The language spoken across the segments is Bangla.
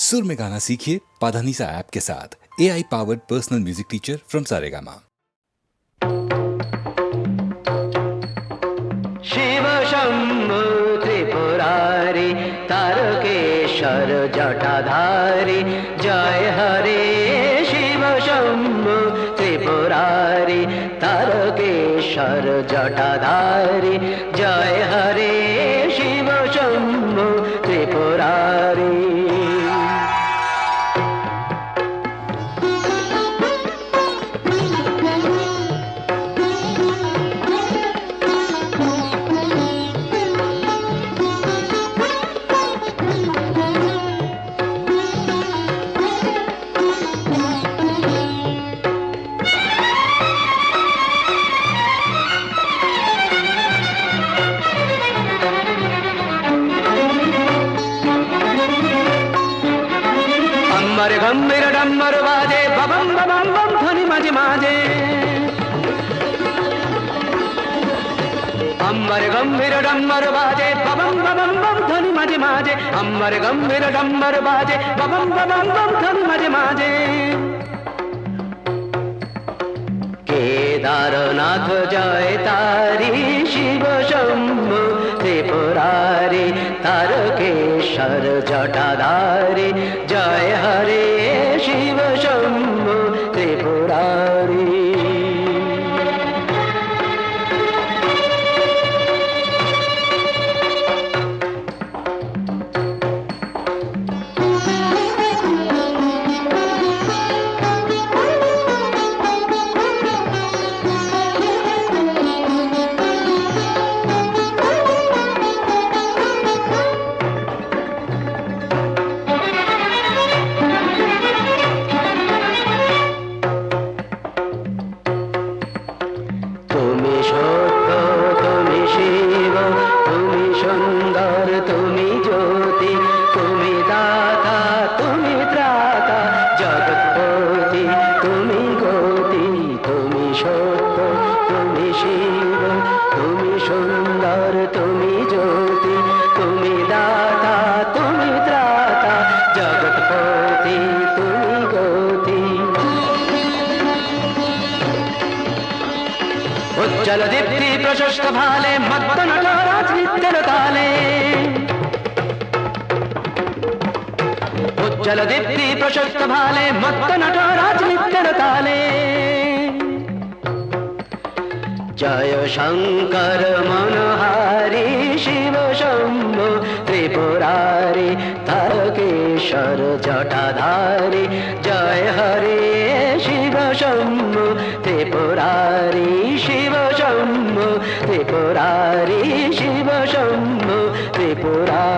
सुर में गाना सीखिए पाधानीसा ऐप के साथ। A I powered personal music teacher from सारेगा Shiv Shambhu Tripurari, Tarkeshwar जटाधारी, जय हरे शिव शंभु त्रिपुरारी, तारकेश्वर जटाधारी, जय हरे అమ్మరి గంభీర డమ్మరు బాజే బబం బబం బం ధ్వని మాజే మాజే అమ్మరి గంభీర డమ్మరు బాజే బబం బబం బం ధ్వని మాజే మాజే কেদারনাথ জয় তারি শিব শম্ভু ত্রিপুরারি তারকেশ্বর জটাধারি জয় হরে শিব, তুমি সুন্দর, তুমি জ্যোতি, তুমি দাতা, তুমি ত্রাতা, জগৎপতি, তুমি গতি। উজ্জ্বল দীপ্তি প্রশস্ত ভালে মত্ত নটরাজ নৃত্যের তালে। উজ্জ্বল দীপ্তি প্রশস্ত ভালে নৃত্যের তালে। জয় শঙ্কর মনোহারি শিব শম্ভু, ত্রিপুরারি তারকেশ্বর জটাধারি, জয় হরে শিব শম্ভু, ত্রিপুরারি শিব শম্ভু, ত্রিপুরারি শিব শম্ভু ত্রিপুরারি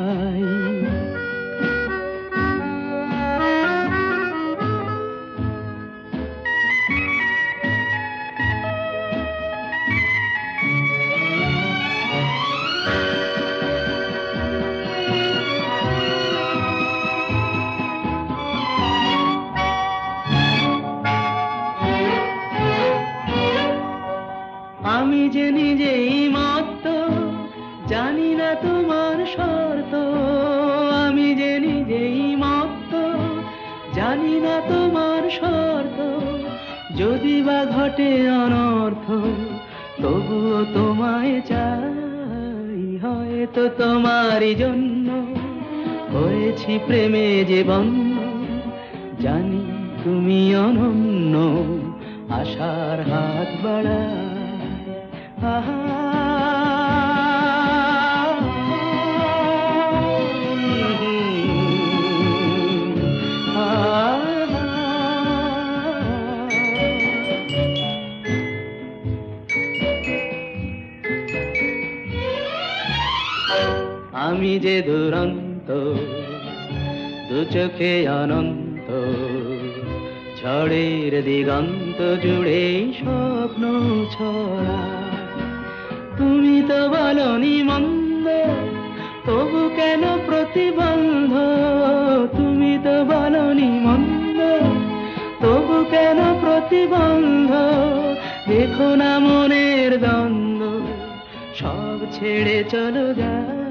শর্ত, আমি যে নিজেই মত্ত জানি না তোমার শর্ত। যদি বা ঘটে অনর্থ, তবুও তোমায় চাই, হয়তো তোমারই জন্য। হয়েছি প্রেমে যে বন্য, জানি তুমি অনন্য, আশার হাত বাড়া আমি যে দুরন্ত, দু চোখে অনন্ত, ঝড়ের দিগন্ত জুড়ে স্বপ্ন ছড়া। তুমি তো বলনি মন্দ, তবু কেন প্রতিবন্ধ? তুমি তো বলনি মন্দ, তবু কেন প্রতিবন্ধ? দেখো না মনের দ্বন্দ্ব, সব ছেড়ে চলো যাই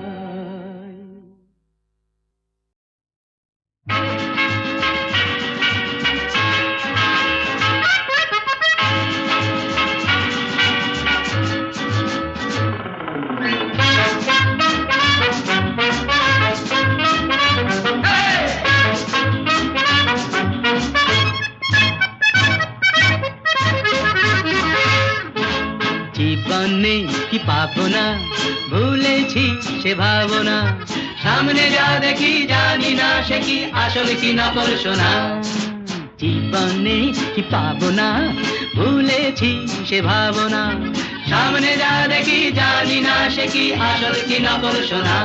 ভুলেছি সে ভাবনা। সামনে যা দেখি জানি না সে কি আসল, কি নকল শোনা জীবনে কি পাবো না? ভুলেছি সে ভাবনা। সামনে যা দেখি জানি না সে কি আসল, কি নকল শোনা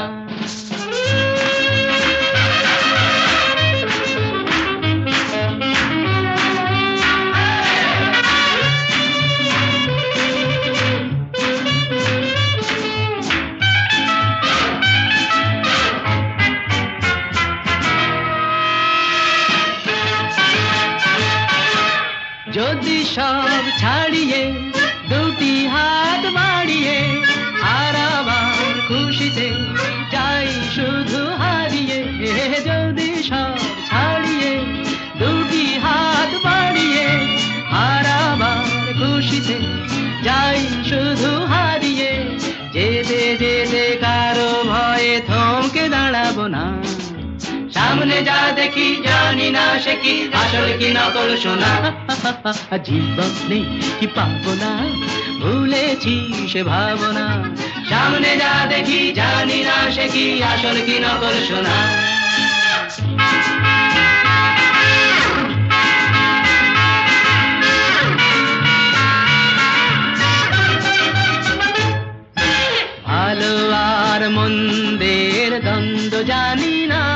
যদি সব ছাড়িয়ে, দুটি হাত বাড়িয়ে, আর আবার খুশিতে চাই শুধু হারিয়ে। যদি সব ছাড়িয়ে, দুটি হাত বাড়িয়ে, আর আবার খুশিতে যাই শুধু হারিয়ে। যেতে যেতে সামনে যা দেখি, জানি না সে কি। আসল কি নকল শোনা জীবন নেই কি পাবো না? ভুলেছি সে ভাবনা। সামনে যা দেখি, জানি না সে কি। আসল কি নকল শোনা ভালো আর মন্দের দ্বন্দ্ব জানি না।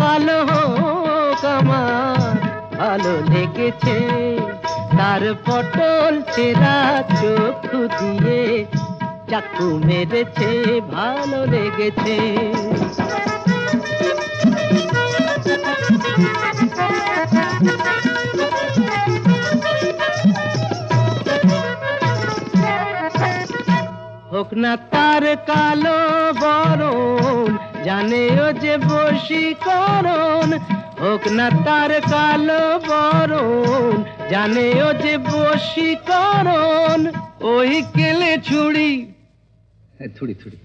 কালো হোক ভালো লেগেছে। তার পটল চেরা চক্ষু দিয়ে, চাকু মেরেছে, ভালো লেগেছে। হোক না তার কালো বরণ জানে ও যে বসি বশীকরণ হোক না তার কালো বরণ জানে ও যে বসি বশীকরণ ওই কেলে ছুড়ি ছুড়ি ছুড়ি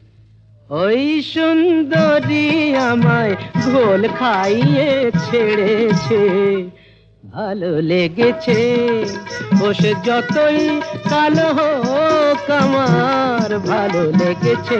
ওই সুন্দরী আমায় ঘোল খাইয়ে ছেড়েছে ভালো লেগেছে। বসে যতই কালো হোক আমার ভালো লেগেছে।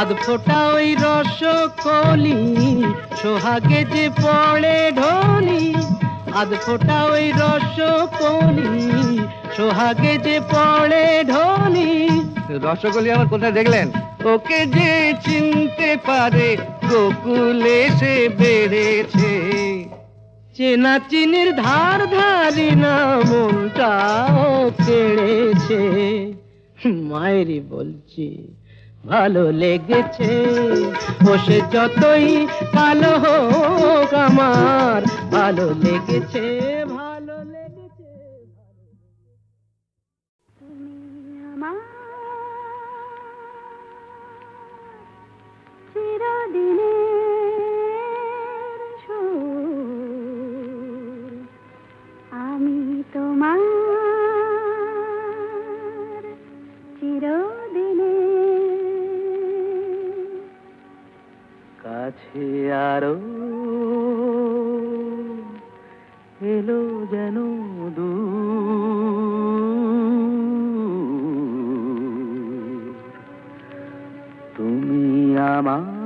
আধ ফোটা ওই রস কলি সোহাগে যে পড়ে ঢলি। আধ ফোটা ওই রস কলি সোহাগে যে পড়ে ঢলি। রসগোল্লা আমার কোথায় দেখলেন? ওকে যে চিনতে পারে গোকুলে সে বেড়েছে। চেনা চিনির ধার ধারি না মনটাও কেড়েছে। মায়েরই বলছি। ভালো লেগেছে। বসে যতই ভালো হোক আমার ভালো লেগেছে ভালো লেগেছে তুমি আমার তুমি আমার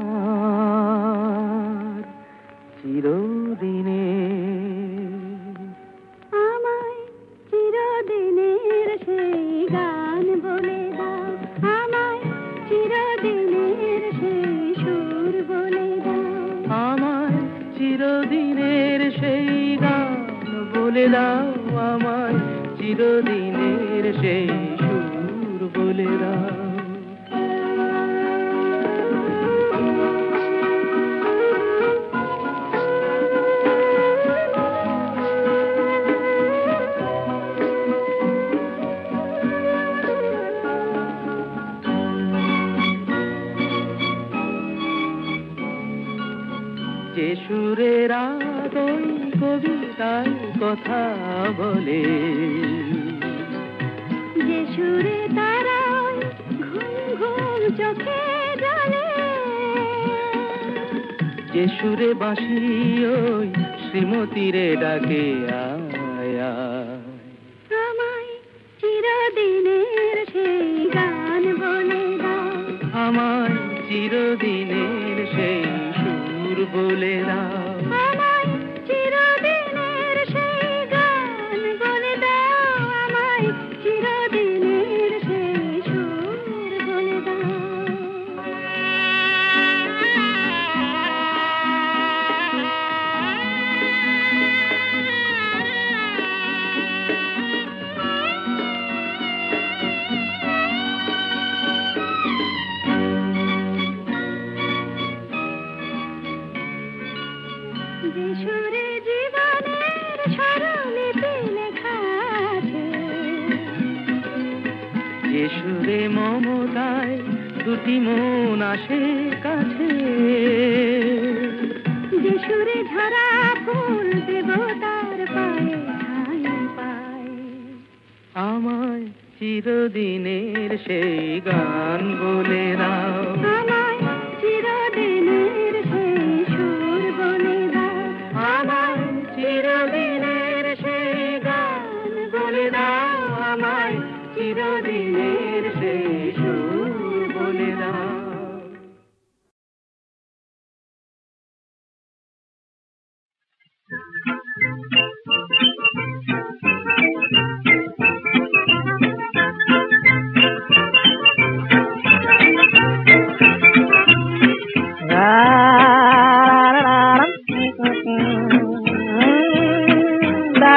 কথা বলে। যে সুরে তারায় ঘুম ঘুম চোখে জলে যে সুরে বাঁশি ওই শ্রীমতীরে ডাকে আসে কাছে। যে সুরে ফুল দেবতার পায়ে ঠাঁই পায়। আমায় চিরদিনের সেই গান বলে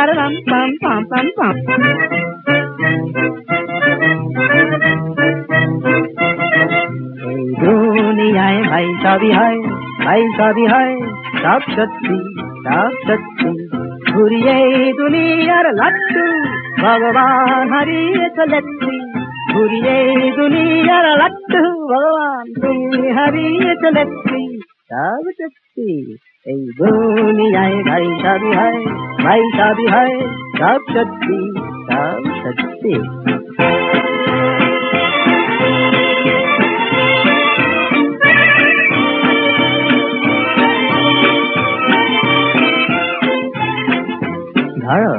పరరం పం పం పం పం दुनियाए भाई साबी हाय भाई साबी हाय साफ शक्ति साफ शक्ति घूरिए दुनिया लट्टू भगवान हरी चलती घूरिए दुनिया लट्टू भगवान तुम हरी चलती साफ शक्ति এই দুনিয়ায় ভাই সবই হয় ভাই সবই হয় সব সত্যি সব সত্যি। ধরো,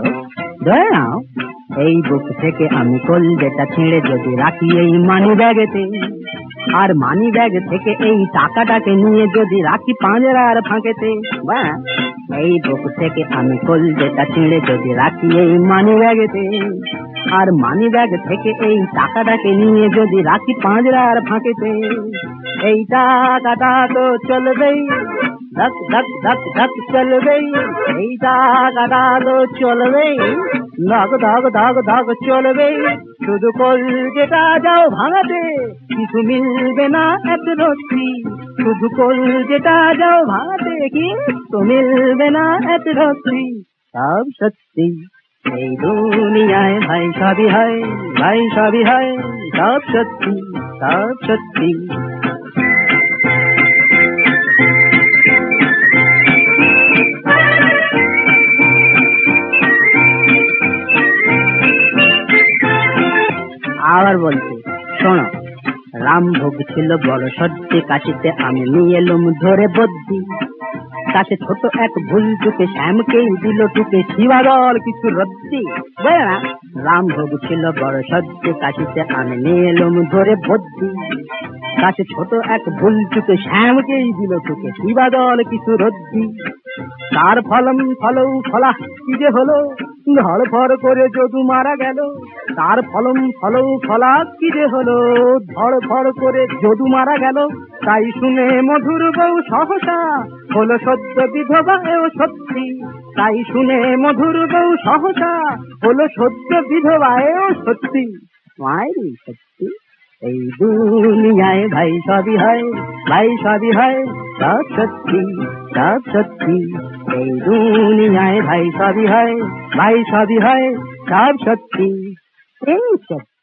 ধরে নাও, এই বুক থেকে আমি কলজেটা ছেড়ে যদি রাখি এই মানি ব্যাগেতে। আর মানি ব্যাগ থেকে এই টাকাটাকে নিয়ে যদি রাখি পাঁজরার ফাঁকেতে বা এই বুক থেকে আমি কলজেটা ছেড়ে যদি রাখি এই মানি ব্যাগেতে, আর মানি ব্যাগ থেকে এই টাকাটাকে নিয়ে যদি রাখি পাঁজরার ফাঁকেতে, এই টাকাটা তো চলবেই, ধক ধক ধক ধক চলবেই, এই টাকাটা তো চলবেই। ধক ধক ধক ধক চলবেই শুধু কলকেটা যাও ভাঙাতে কিছু মিলবে না এত রত্তি শুধু কলকেটা যাও ভাঙাতে কিন্তু মিলবে না এত রত্তি সব সত্যি এই দুনিয়ায় ভাই সবই হয় ভাই সবই হয় সব সত্যি সব সত্যি বলছি, শোনো রামভোগ ছিল বড় সত্যি কাশিতে আমি নিয়ে এলুম ধরে বদ্যি। কাছে ছোট এক ভুল টুকে শ্যামকেই দিল টুকে শিবাদল কিছু রদ্দি। বুঝলে না রামভোগ ছিল বড় সত্য কাশিতে আমি নিয়ে এলুম ধরে বদ্যি। কাছে ছোট এক ভুল টুকে শ্যামকেই দিল টুকে শিবাদল কিছু রদ্দি। তার ফলম ফলৌ ফলা কি যে হলো? ফর করে যদু মারা গেল, তার ফলন ফলও ফলা কি যে হলো? ধর করে যদু মারা গেল, তাই শুনে মধুর বউ সহসা হলো সত্য বিধবা এও সত্যি। তাই শুনে মধুর বউ সহসা হলো সত্য বিধবা এও সত্যি। মায়েরই সত্যি? এই দুনিয়ায় ভাই সবই হয় ভাই সবই হয় সব সত্যি সব সত্যি এই দুনিয়ায় ভাই সবই হয় ভাই সবই হয় সব সত্যি এই সত্যি